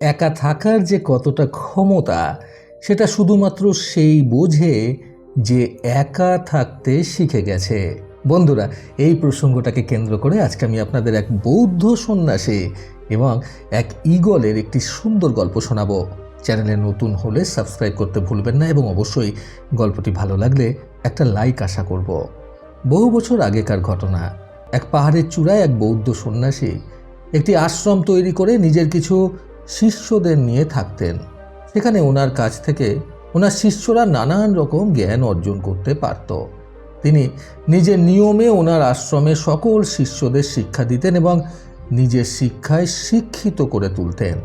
একা থাকার যে কতটা ক্ষমতা, সেটা শুধুমাত্র সেই বোঝে যে একা থাকতে শিখে গেছে। বন্ধুরা, এই প্রসঙ্গটাকে কেন্দ্র করে আজকে আমি আপনাদের এক বৌদ্ধ সন্ন্যাসী এবং এক ইগলের একটি সুন্দর গল্প শোনাবো। চ্যানেলে নতুন হলে সাবস্ক্রাইব করতে ভুলবেন না এবং অবশ্যই গল্পটি ভালো লাগলে একটা লাইক আশা করব। বহু বছর আগেকার ঘটনা। এক পাহাড়ের চূড়ায় এক বৌদ্ধ সন্ন্যাসী একটি আশ্রম তৈরি করে নিজের কিছু শিষ্যদের নিয়ে থাকতেন। সেখানে ওনার কাছ থেকে ওনার শিষ্যরা নানান রকম জ্ঞান অর্জন করতে পারত। তিনি নিজের নিয়মে ওনার আশ্রমে সকল শিষ্যদের শিক্ষা দিতেন এবং নিজের শিক্ষায় শিক্ষিত করে তুলতেন।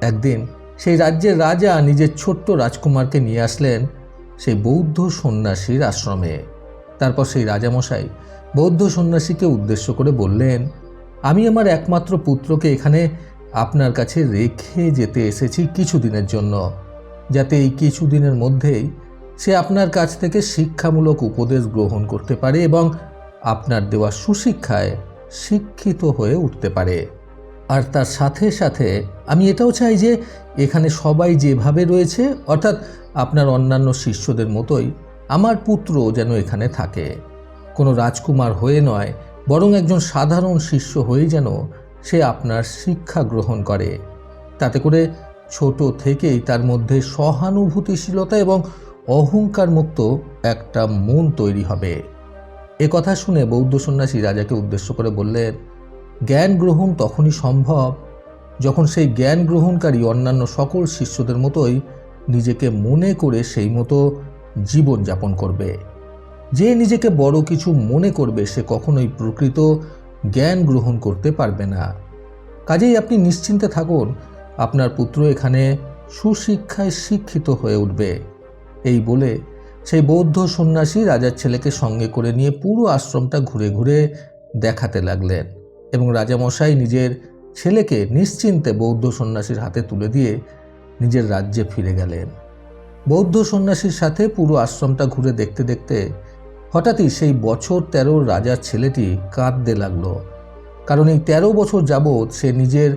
একদিন সেই রাজ্যের রাজা নিজের ছোট্ট রাজকুমারকে নিয়ে আসলেন সেই বৌদ্ধ সন্ন্যাসীর আশ্রমে। তারপর সেই রাজামশাই বৌদ্ধ সন্ন্যাসীকে উদ্দেশ্য করে বললেন, আমি আমার একমাত্র পুত্রকে এখানে আপনার কাছে রেখে যেতে এসেছি কিছুদিনের জন্য, যাতে এই কিছুদিনের মধ্যেই সে আপনার কাছ থেকে শিক্ষামূলক উপদেশ গ্রহণ করতে পারে এবং আপনার দেওয়া সুশিক্ষায় শিক্ষিত হয়ে উঠতে পারে। আর তার সাথে সাথে আমি এটাও চাই যে এখানে সবাই যেভাবে রয়েছে, অর্থাৎ আপনার অন্যান্য শিষ্যদের মতোই আমার পুত্র যেন এখানে থাকে। কোনো রাজকুমার হয়ে নয়, বরং একজন সাধারণ শিষ্য হয়ে যেন সে আপনার শিক্ষা গ্রহণ করে। তাতে করে ছোট থেকেই তার মধ্যে সহানুভূতিশীলতা এবং অহংকার মুক্ত একটা মন তৈরি হবে। এ কথা শুনে বৌদ্ধ সন্ন্যাসী রাজাকে উদ্দেশ্য করে বললেন, জ্ঞান গ্রহণ তখনই সম্ভব যখন সেই জ্ঞান গ্রহণকারী অন্যান্য সকল শিষ্যদের মতোই নিজেকে মনে করে সেই মতো জীবন যাপন করবে। যে নিজেকে বড় কিছু মনে করবে সে কখনোই প্রকৃত জ্ঞান গ্রহণ করতে পারবে না। কাজেই আপনি নিশ্চিন্তে থাকুন, আপনার পুত্র এখানে সুশিক্ষায় শিক্ষিত হয়ে উঠবে। এই বলে সেই বৌদ্ধ সন্ন্যাসী রাজার ছেলেকে সঙ্গে করে নিয়ে পুরো আশ্রমটা ঘুরে ঘুরে দেখাতে লাগলেন এবং রাজামশাই নিজের ছেলেকে নিশ্চিন্তে বৌদ্ধ সন্ন্যাসীর হাতে তুলে দিয়ে নিজের রাজ্যে ফিরে গেলেন। বৌদ্ধ সন্ন্যাসীর সাথে পুরো আশ্রমটা ঘুরে দেখতে দেখতে হঠাৎই সেই বছর তেরোর রাজার ছেলেটি কাঁদতে লাগল। কারণ এই তেরো বছর যাবৎ সে নিজের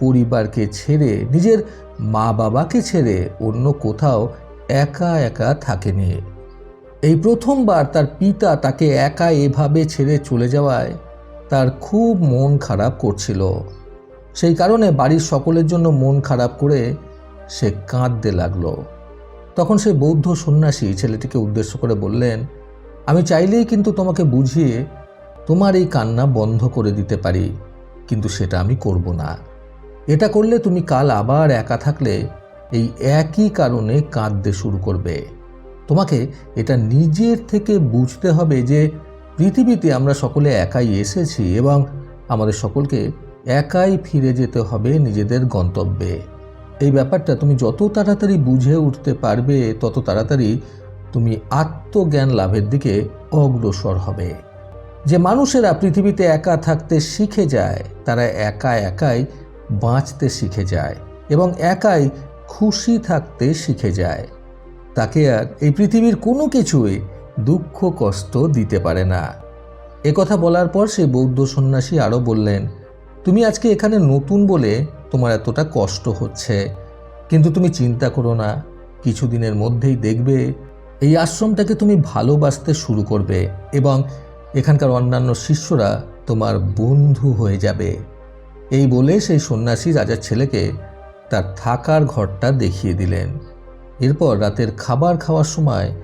পরিবারকে ছেড়ে, নিজের মা বাবাকে ছেড়ে অন্য কোথাও একা একা থাকেনি। এই প্রথমবার তার পিতা তাকে একা এভাবে ছেড়ে চলে যাওয়ায় তার খুব মন খারাপ করছিল। সেই কারণে বাড়ির সকলের জন্য মন খারাপ করে সে কাঁদতে লাগল। তখন সে বৌদ্ধ সন্ন্যাসী ছেলেটিকে উদ্দেশ্য করে বললেন আমি চাইলেই কিন্তু তোমাকে বুঝিয়ে তোমার এই কান্না বন্ধ করে দিতে পারি, কিন্তু সেটা আমি করব না। এটা করলে তুমি কাল আবার একা থাকলে এই একই কারণে কাঁদতে শুরু করবে। তোমাকে এটা নিজের থেকে বুঝতে হবে যে পৃথিবীতে আমরা সকলে একাই এসেছি এবং আমাদের সকলকে একাই ফিরে যেতে হবে নিজেদের গন্তব্যে। এই ব্যাপারটা তুমি যত তাড়াতাড়ি বুঝে উঠতে পারবে, তত তাড়াতাড়ি তুমি আত্মজ্ঞান লাভের দিকে অগ্রসর হবে। যে মানুষেরা পৃথিবীতে একা থাকতে শিখে যায়, তারা একা একাই বাঁচতে শিখে যায় এবং একাই খুশি থাকতে শিখে যায়। তাকে আর এই পৃথিবীর কোনো কিছুই দুঃখ, কষ্ট দিতে পারে না। কথা বলার পর সে বৌদ্ধ সন্ন্যাসী আরও বললেন, তুমি আজকে এখানে নতুন বলে তোমার এতটা কষ্ট হচ্ছে। কিন্তু তুমি চিন্তা করো না, কিছুদিনের মধ্যেই দেখবে এই আশ্রমটাকে তুমি ভালোবাসতে শুরু করবে এবং এখানকার অন্যান্য শিষ্যরা তোমার বন্ধু হয়ে যাবে। এই বলে সেই সন্ন্যাসী রাজার ছেলেকে তার থাকার ঘরটা দেখিয়ে দিলেন। এরপর রাতের খাবার খাওয়ার সময়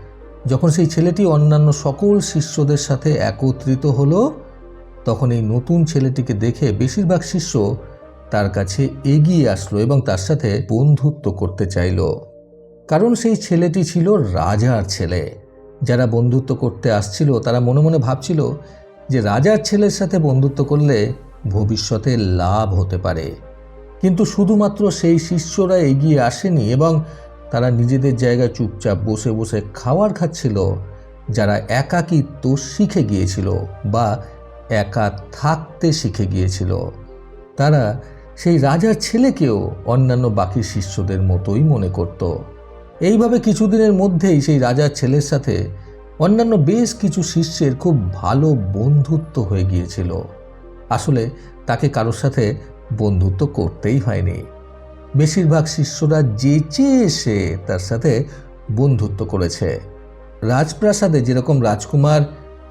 যখন সেই ছেলেটি অন্যান্য সকল শিষ্যদের সাথে একত্রিত হলো, তখন এই নতুন ছেলেটিকে দেখে বেশিরভাগ শিষ্য তার কাছে এগিয়ে আসলো এবং তার সাথে বন্ধুত্ব করতে চাইল। কারণ সেই ছেলেটি ছিল রাজার ছেলে। যারা বন্ধুত্ব করতে আসছিল, তারা মনে মনে ভাবছিল যে রাজার ছেলের সাথে বন্ধুত্ব করলে ভবিষ্যতে লাভ হতে পারে। কিন্তু শুধুমাত্র সেই শিষ্যরা এগিয়ে আসেনি এবং তারা নিজেদের জায়গায় চুপচাপ বসে বসে খাওয়ার খাচ্ছিল, যারা একাকিত্ব শিখে গিয়েছিল বা একা থাকতে শিখে গিয়েছিল। তারা সেই রাজার ছেলেকেও অন্যান্য বাকি শিষ্যদের মতোই মনে করত। এইভাবে কিছুদিনের মধ্যেই সেই রাজার ছেলের সাথে অন্যান্য বেশ কিছু শিষ্যের খুব ভালো বন্ধুত্ব হয়ে গিয়েছিল। আসলে তাকে কারোর সাথে বন্ধুত্ব করতেই হয়নি। বেশিরভাগ শিষ্যরা যেচে এসে তার সাথে বন্ধুত্ব করেছে। রাজপ্রাসাদে যেরকম রাজকুমার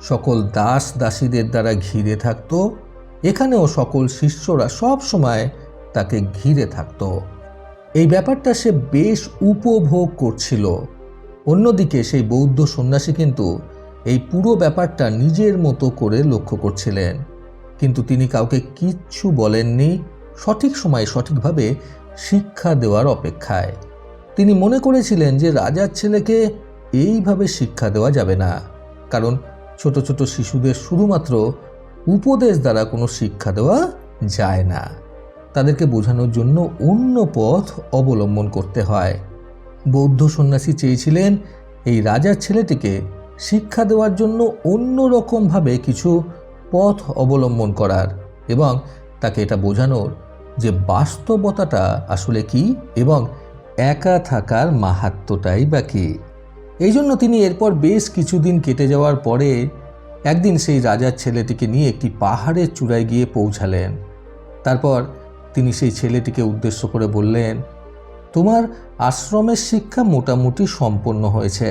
সকল দাস দাসীদের দ্বারা ঘিরে থাকতো, এখানেও সকল শিষ্যরা সব সময় তাকে ঘিরে থাকতো। এই ব্যাপারটা সে বেশ উপভোগ করছিল। অন্যদিকে সেই বৌদ্ধ সন্ন্যাসী কিন্তু এই পুরো ব্যাপারটা নিজের মতো করে লক্ষ্য করছিলেন। কিন্তু তিনি কাউকে কিচ্ছু বলেননি, সঠিক সময়ে সঠিকভাবে শিক্ষা দেওয়ার অপেক্ষায়। তিনি মনে করেছিলেন যে রাজার ছেলেকে এইভাবে শিক্ষা দেওয়া যাবে না, কারণ ছোট ছোট শিশুদের শুধুমাত্র উপদেশ দ্বারা কোনো শিক্ষা দেওয়া যায় না। তাদেরকে বোঝানোর জন্য অন্য পথ অবলম্বন করতে হয়। বৌদ্ধ সন্ন্যাসী চেয়েছিলেন এই রাজার ছেলেটিকে শিক্ষা দেওয়ার জন্য অন্য রকমভাবে কিছু পথ অবলম্বন করার এবং তাকে এটা বোঝানোর যে বাস্তবতাটা আসলে কি এবং একা থাকার মাহাত্মটাই বা কী। এই জন্য তিনি এরপর বেশ কিছুদিন কেটে যাওয়ার পরে একদিন সেই রাজার ছেলেটিকে নিয়ে একটি পাহাড়ের চূড়ায় গিয়ে পৌঁছালেন। তারপর তিনি সেই ছেলেটিকে উদ্দেশ্য করে বললেন, তোমার আশ্রমের শিক্ষা মোটামুটি সম্পন্ন হয়েছে।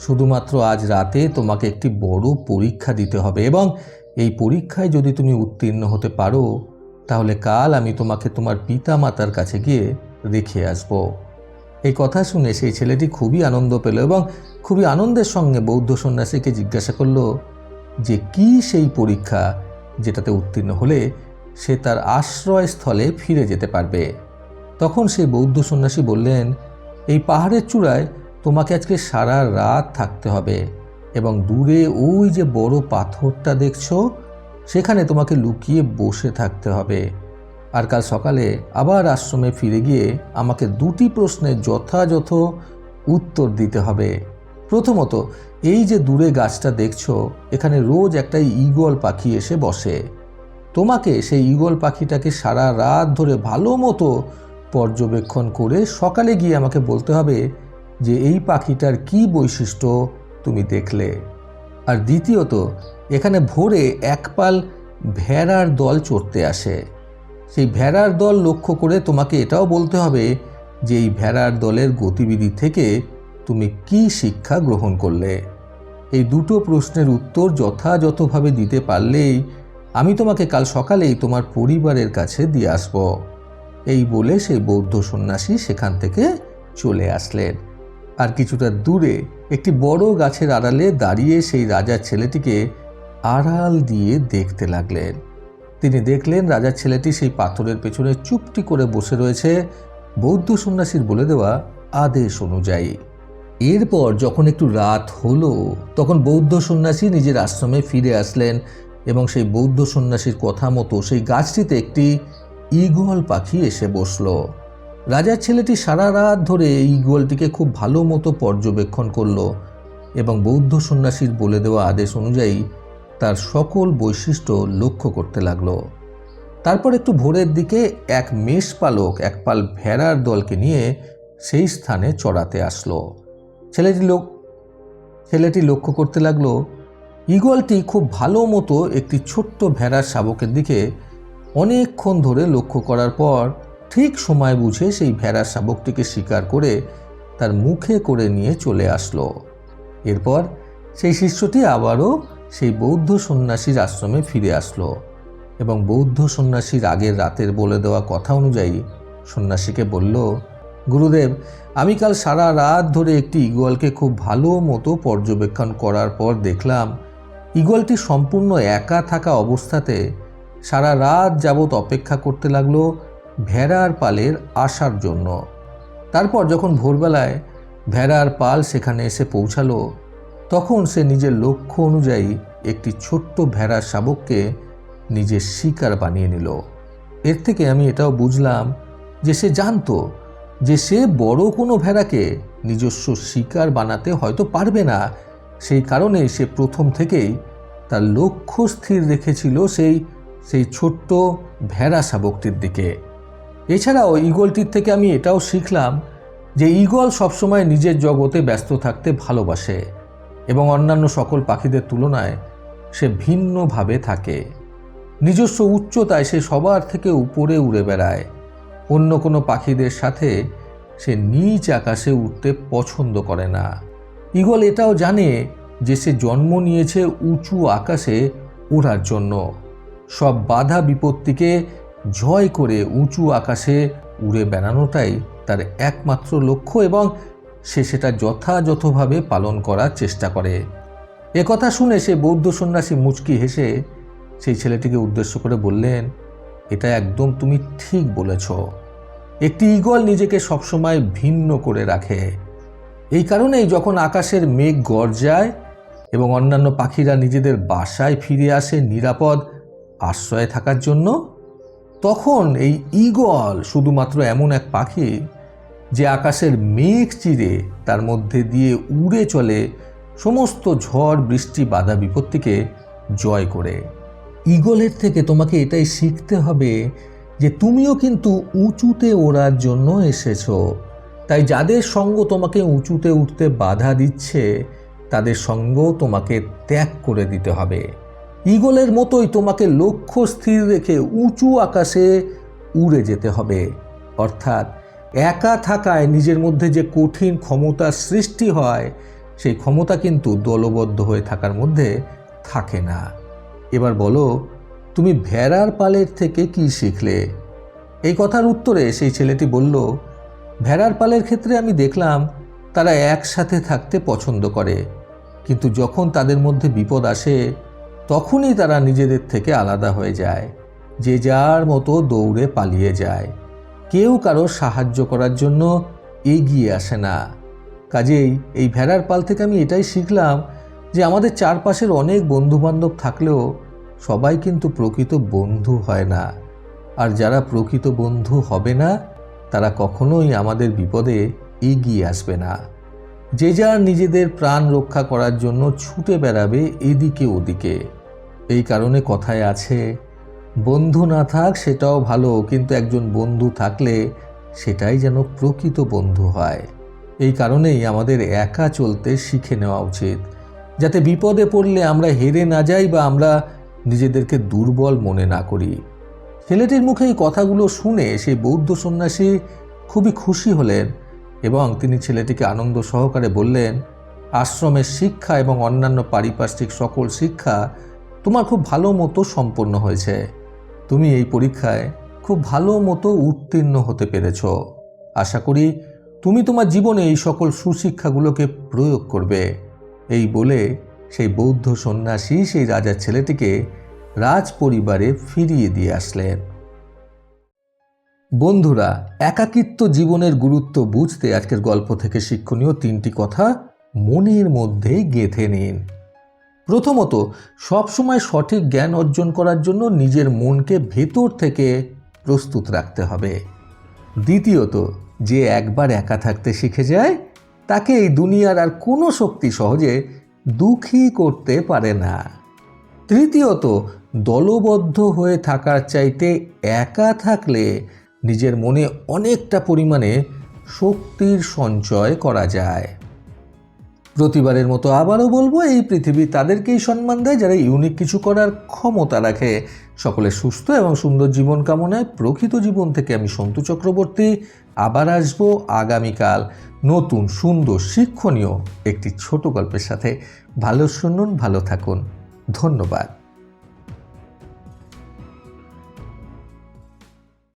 শুধুমাত্র আজ রাতে তোমাকে একটি বড় পরীক্ষা দিতে হবে এবং এই পরীক্ষায় যদি তুমি উত্তীর্ণ হতে পারো, তাহলে কাল আমি তোমাকে তোমার পিতা মাতার কাছে গিয়ে রেখে আসব। এই কথা শুনে সেই ছেলেটি খুবই আনন্দ পেল এবং খুবই আনন্দের সঙ্গে বৌদ্ধ সন্ন্যাসীকে জিজ্ঞাসা করল যে, কি সেই পরীক্ষা যেটাতে উত্তীর্ণ হলে সে তার আশ্রয়স্থলে ফিরে যেতে পারবে। তখন সেই বৌদ্ধ সন্ন্যাসী বললেন, এই পাহাড়ের চূড়ায় তোমাকে আজকে সারা রাত থাকতে হবে এবং দূরে ওই যে বড় পাথরটা দেখছ, সেখানে তোমাকে লুকিয়ে বসে থাকতে হবে। আর কাল সকালে আবার আশ্রমে ফিরে গিয়ে আমাকে দুটি প্রশ্নের যথাযথ উত্তর দিতে হবে। প্রথমত, এই যে দূরে গাছটা দেখছ, এখানে রোজ একটা ঈগল পাখি এসে বসে। তোমাকে সেই ঈগল পাখিটাকে সারা রাত ধরে ভালো মতো পর্যবেক্ষণ করে সকালে গিয়ে আমাকে বলতে হবে যে এই পাখিটার কি বৈশিষ্ট্য তুমি দেখলে। আর দ্বিতীয়ত, এখানে ভোরে একপাল ভেড়ার দল চড়তে আসে। সেই ভেড়ার দল লক্ষ্য করে তোমাকে এটাও বলতে হবে যে এই ভেড়ার দলের গতিবিধি থেকে তুমি কি শিক্ষা গ্রহণ করলে। এই দুটো প্রশ্নের উত্তর যথাযথভাবে দিতে পারলেই আমি তোমাকে কাল সকালেই তোমার পরিবারের কাছে দিয়ে আসব। এই বলে সেই বৌদ্ধ সন্ন্যাসী সেখান থেকে চলে আসলেন। আর কিছুটা দূরে একটি বড় গাছের আড়ালে দাঁড়িয়ে সেই রাজার ছেলেটিকে আড়াল দিয়ে দেখতে লাগলেন। তিনি দেখলেন রাজার ছেলেটি সেই পাথরের পেছনে চুপটি করে বসে রয়েছে। বৌদ্ধ সন্ন্যাসীর বলে দেওয়া আদেশ অনুযায়ী। এরপর যখন একটু রাত হলো, তখন বৌদ্ধ সন্ন্যাসী নিজের আশ্রমে ফিরে আসলেন। এবং সেই বৌদ্ধ সন্ন্যাসীর কথা মতো সেই গাছটিতে একটি ঈগল পাখি এসে বসল। রাজার ছেলেটি সারা রাত ধরে এই ঈগলটিকে খুব ভালো মতো পর্যবেক্ষণ করল এবং বৌদ্ধ সন্ন্যাসীর বলে দেওয়া আদেশ অনুযায়ী তার সকল বৈশিষ্ট্য লক্ষ্য করতে লাগল। তারপর একটু ভোরের দিকে এক মেষপালক এক পাল ভেড়ার দলকে নিয়ে সেই স্থানে চড়াতে আসলো। ছেলেটি লোক ছেলেটি লক্ষ্য করতে লাগল ঈগলটি খুব ভালো মতো একটি ছোট্ট ভেড়ার শাবকের দিকে অনেকক্ষণ ধরে লক্ষ্য করার পর ঠিক সময় বুঝে সেই ভেড়ার শাবকটিকে শিকার করে তার মুখে করে নিয়ে চলে আসলো। এরপর সেই শিষ্যটি আবারও সেই বৌদ্ধ সন্ন্যাসীর আশ্রমে ফিরে আসলো এবং বৌদ্ধ সন্ন্যাসীর আগের রাতের বলে দেওয়া কথা অনুযায়ী সন্ন্যাসীকে বলল, গুরুদেব, আমি কাল সারা রাত ধরে একটি ইগলকে খুব ভালো মতো পর্যবেক্ষণ করার পর দেখলাম ইগলটি সম্পূর্ণ একা থাকা অবস্থাতে সারা রাত যাবৎ অপেক্ষা করতে লাগল ভেড়ার পালের আসার জন্য। তারপর যখন ভোরবেলায় ভেড়ার পাল সেখানে এসে পৌঁছালো, তখন সে নিজের লক্ষ্য অনুযায়ী একটি ছোট্ট ভেড়ার শাবককে নিজের শিকার বানিয়ে নিল। এর থেকে আমি এটাও বুঝলাম যে সে জানতো যে সে বড় কোনো ভেড়াকে নিজস্ব শিকার বানাতে হয়তো পারবে না। সেই কারণে সে প্রথম থেকেই তার লক্ষ্য স্থির রেখেছিল সেই সেই ছোট্ট ভেড়া শাবকটির দিকে। এছাড়াও ইগলটির থেকে আমি এটাও শিখলাম যে ইগল সবসময় নিজের জগতে ব্যস্ত থাকতে ভালোবাসে এবং অন্যান্য সকল পাখিদের তুলনায় সে ভিন্নভাবে থাকে। নিজস্ব উচ্চতায় সে সবার থেকে উপরে উড়ে বেড়ায়। অন্য কোনো পাখিদের সাথে সে নিচ আকাশে উঠতে পছন্দ করে না। ঈগল এটাও জানে যে সে জন্ম নিয়েছে উঁচু আকাশে ওড়ার জন্য। সব বাধা বিপত্তিকে জয় করে উঁচু আকাশে উড়ে বেড়ানোটাই তার একমাত্র লক্ষ্য এবং সে সেটা যথাযথভাবে পালন করার চেষ্টা করে। একথা শুনে সে বৌদ্ধ সন্ন্যাসী মুচকি হেসে সেই ছেলেটিকে উদ্দেশ্য করে বললেন, এটা একদম তুমি ঠিক বলেছ। একটি ঈগল নিজেকে সবসময় ভিন্ন করে রাখে। এই কারণেই যখন আকাশের মেঘ গর্জায় এবং অন্যান্য পাখিরা নিজেদের বাসায় ফিরে আসে নিরাপদ আশ্রয়ে থাকার জন্য, তখন এই ঈগল শুধুমাত্র এমন এক পাখি যে আকাশের মেঘ চিরে তার মধ্যে দিয়ে উড়ে চলে সমস্ত ঝড়, বৃষ্টি, বাধা, বিপত্তিকে জয় করে। ঈগলের থেকে তোমাকে এটাই শিখতে হবে যে তুমিও কিন্তু উঁচুতে ওড়ার জন্য এসেছ। তাই যাদের সঙ্গ তোমাকে উঁচুতে উঠতে বাধা দিচ্ছে, তাদের সঙ্গ তোমাকে ত্যাগ করে দিতে হবে। ঈগলের মতোই তোমাকে লক্ষ্য স্থির রেখে উঁচু আকাশে উড়ে যেতে হবে। অর্থাৎ একা থাকায় নিজের মধ্যে যে কঠিন ক্ষমতার সৃষ্টি হয়, সেই ক্ষমতা কিন্তু দলবদ্ধ হয়ে থাকার মধ্যে থাকে না। এবার বলো, তুমি ভেড়ার পালের থেকে কি শিখলে? এই কথার উত্তরে সেই ছেলেটি বলল ভেড়ার পালের ক্ষেত্রে আমি দেখলাম তারা একসাথে থাকতে পছন্দ করে। কিন্তু যখন তাদের মধ্যে বিপদ আসে, তখনই তারা নিজেদের থেকে আলাদা হয়ে যায়। যে যার মতো দৌড়ে পালিয়ে যায়। কেউ কারও সাহায্য করার জন্য এগিয়ে আসে না। কাজেই এই ভেড়ার পাল থেকে আমি এটাই শিখলাম যে আমাদের চারপাশের অনেক বন্ধুবান্ধব থাকলেও সবাই কিন্তু প্রকৃত বন্ধু হয় না। আর যারা প্রকৃত বন্ধু হবে না তারা কখনোই আমাদের বিপদে এগিয়ে আসবে না। যে যার নিজেদের প্রাণ রক্ষা করার জন্য ছুটে বেড়াবে এদিকে ওদিকে। এই কারণে কথায় আছে, বন্ধু না থাক সেটাও ভালো, কিন্তু একজন বন্ধু থাকলে সেটাই যেন প্রকৃত বন্ধু হয়। এই কারণেই আমাদের একা চলতে শিখে নেওয়া উচিত। যাতে বিপদে পড়লে আমরা হেরে না যাই বা আমরা নিজেদেরকে দুর্বল মনে না করি। ছেলেটির মুখে এই কথাগুলো শুনে সেই বৌদ্ধ সন্ন্যাসী খুবই খুশি হলেন এবং তিনি ছেলেটিকে আনন্দ সহকারে বললেন, আশ্রমের শিক্ষা এবং অন্যান্য পারিপার্শ্বিক সকল শিক্ষা তোমার খুব ভালো মতো সম্পন্ন হয়েছে। তুমি এই পরীক্ষায় খুব ভালো মতো উত্তীর্ণ হতে পেরেছ। আশা করি তুমি তোমার জীবনে এই সকল সুশিক্ষাগুলোকে প্রয়োগ করবে। এই বলে সেই বৌদ্ধ সন্ন্যাসী সেই রাজার ছেলেটিকে রাজ পরিবারে ফিরিয়ে দিয়ে আসলেন। বন্ধুরা, একাকিত্ব জীবনের গুরুত্ব বুঝতে আজকের গল্প থেকে শিক্ষণীয় তিনটি কথা মনের মধ্যে গেঁথে নিন। প্রথমত, সবসময় সঠিক জ্ঞান অর্জন করার জন্য নিজের মনকে ভেতর থেকে প্রস্তুত রাখতে হবে। দ্বিতীয়ত, যে একবার একা থাকতে শিখে যায়, তাকে এই দুনিয়ার আর কোনো শক্তি সহজে দুঃখী করতে পারে না। তৃতীয়ত দলবদ্ধ হয়ে থাকার চাইতে একা থাকলে নিজের মনে অনেকটা পরিমাণে শক্তির সঞ্চয় করা যায়। প্রতিবারের মতো আবারও বলব, এই পৃথিবী তাদেরকেই সম্মান দেয় যারা ইউনিক কিছু করার ক্ষমতা রাখে। সকলে সুস্থ এবং সুন্দর জীবন কামনায় প্রকৃত জীবন থেকে আমি সন্তু চক্রবর্তী। আবার আসব আগামীকাল নতুন সুন্দর শিক্ষণীয় একটি ছোট গল্পের সাথে। ভালো শুনুন, ভালো থাকুন। ধন্যবাদ।